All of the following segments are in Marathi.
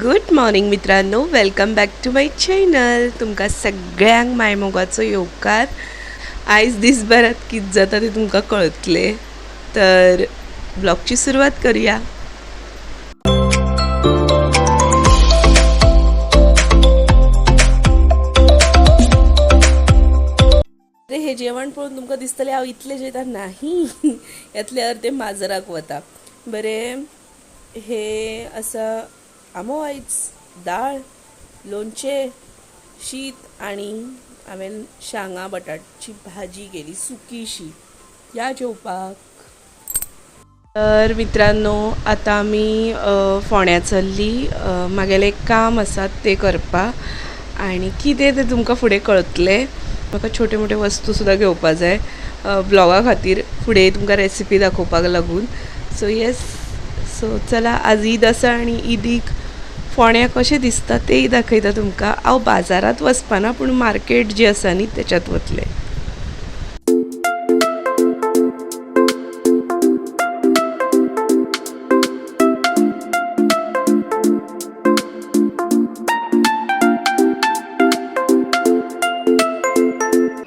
गुड मॉर्निंग मित्रांनो. Welcome back to my channel तुमकां सगळ्यांक मायमोगाचो येवकार आयज दिसभरात कित जाता ते तुमकां कळतले. तर ब्लॉगची सुरवात करूया. हे जेवण पळोवन तुमकां दिसतलें हांव इतलें जेता नाही. यातले अर्धे माजराक वता. बरें हे आसा आमो आयज दाळ लोणचें शीत आनी हांवें शांगा बटाटची भाजी केली सुकीशी या जेवपाक तर मित्रांनो आतां आमी फोंड्या चल्ली. म्हागेलें एक काम आसा तें करपाक आनी कितें तें तुमकां फुडें कळतलें. म्हाका छोटे मोठे वस्तू सुद्दां घेवपा जाय. ब्लॉगा खातीर फुडें तुमकां रेसिपी दाखोवपाक लागून. सो येस सो चला आज ईद आसा आनी ईदीक फोण्या कशें दिसता तेंय दाखयता तुमकां. हांव बाजारात वचपाना पूण मार्केट जी आसा न्ही तेच्यात वतलें.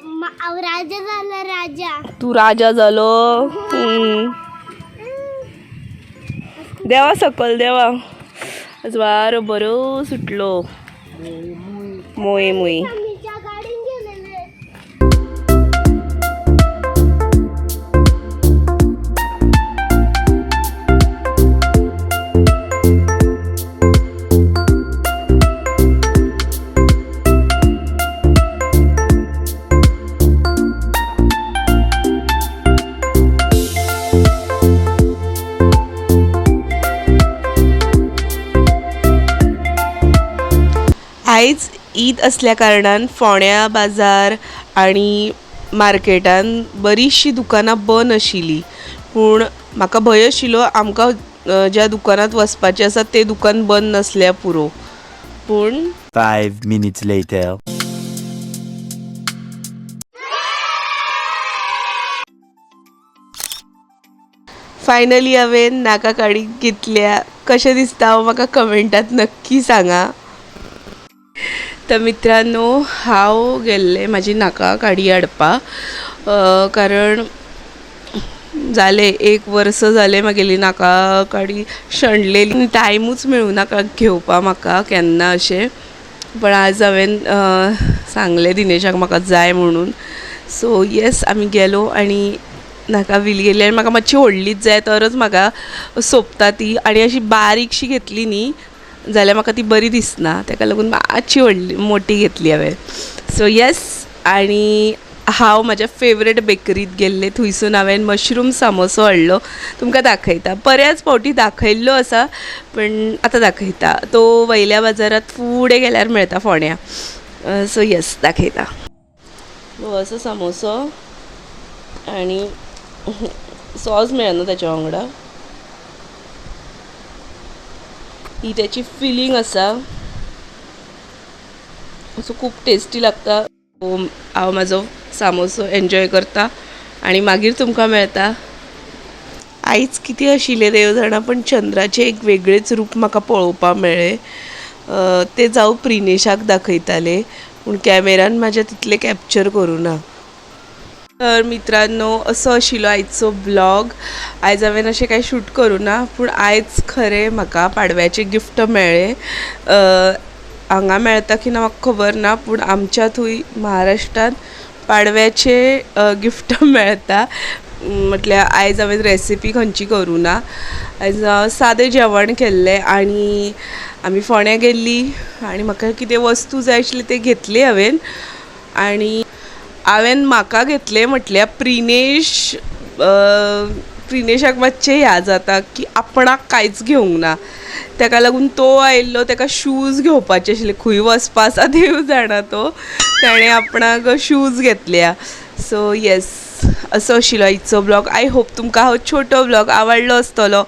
मा- अहो, राजा झाला राजा. तू राजा जालो हम्म. देवा सकल देवा. आज वारो बरो सुटलो. मोये मोय आयज ईद असल्या कारणान फोण्या बाजार आनी मार्केटान बरीचशी दुकानां बंद आशिल्लीं. पूण म्हाका भंय आशिल्लो आमकां ज्या दुकानांत वचपाचें आसा तें दुकान बंद नासल्यार पुरो. पूण Five minutes later. फायनली हांवें नाका काडी घेतल्या. कशें दिसता हांव म्हाका कमेंटात नक्की सांगा. तर मित्रांनो हांव गेल्लें म्हाजी नाका काडी हाडपा कारण जालें एक वर्स जालें म्हागेली नाका काडी शेणलेली. टायमूच मेळूं नाका घेवपा म्हाका केन्ना अशें. पण आज हांवें सांगलें दिनेशाक म्हाका जाय म्हणून. सो येस आमी गेलो आनी नाका व्हील गेली आनी म्हाका मातशी व्हडलीच जाय तरच म्हाका सोंपता ती. आनी अशी बारीकशी घेतली न्ही जाल्यार म्हाका ती बरी दिसना. ताका लागून मातशी व्हडली मोठी घेतली हांवें सो येस आनी हांव म्हज्या फेवरेट बेकरीत गेल्ले. थंयसून हांवें मशरूम सामोसो हाडलो तुमकां दाखयता. बऱ्याच फावटी दाखयल्लो आसा पण आतां दाखयता. तो वयल्या बाजारात फुडें गेल्यार मेळटा फोण्या. सो येस दाखयता. हो असो सामोसो आनी सॉस मेळना ताच्या वांगडा. ही त्याची फिलींग आसा असो खूब टेस्टी लागता. हो, हांव म्हाजो सामोसो एन्जॉय करता. आनी मागीर तुमकां मेळटा आयज कितें आशिल्लें देव जाणा पण चंद्राचें एक वेगळेंच रूप म्हाका पळोवपाक मेळ्ळें. तें जावं प्रिनेशाक दाखयतालें. पूण कॅमेरान म्हाज्या तितलें कॅप्चर करूं ना तर मित्रांनो असो आशिल्लो आयचो ब्लॉग आयज हांवें अशें कांय शूट करूं ना पूण आयज खरें म्हाका पाडव्याचें गिफ्ट मेळ्ळें हांगा मेळटा की ना म्हाका खबर ना पूण आमच्या थंय महाराष्ट्रांत पाडव्याचे गिफ्ट मेळटा म्हटल्यार आयज हांवें रेसिपी खंयची करूं ना. आयज हांव सादें जेवण केल्लें आनी आमी फोण्या गेल्लीं आनी म्हाका कितें वस्तू जाय आशिल्ली ते घेतली हांवें आनी हांवें म्हाका घेतलें म्हटल्यार प्रिनेश प्रिनेशाक मातशें ह्या जाता की आपणाक कांयच घेवंक ना. ताका लागून तो आयिल्लो ताका शूज घेवपाचे आशिल्ले खंय वचपा आसा देव जाणा तो. ताणें आपणाक शूज घेतल्या. सो येस असो आशिल्लो आयचो ब्लॉग आय होप तुमकां हो छोटो ब्लॉग आवडलो आसतलो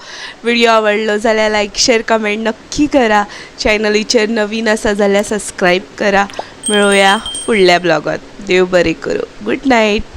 व्हिडिओ आवडलो जाल्यार लायक शेअर कमेंट नक्की करा. चॅनलीचेर नवीन आसा जाल्यार सबस्क्रायब करा. मेळुया फुडल्या ब्लॉगांत देव बरें करूं गुड नायट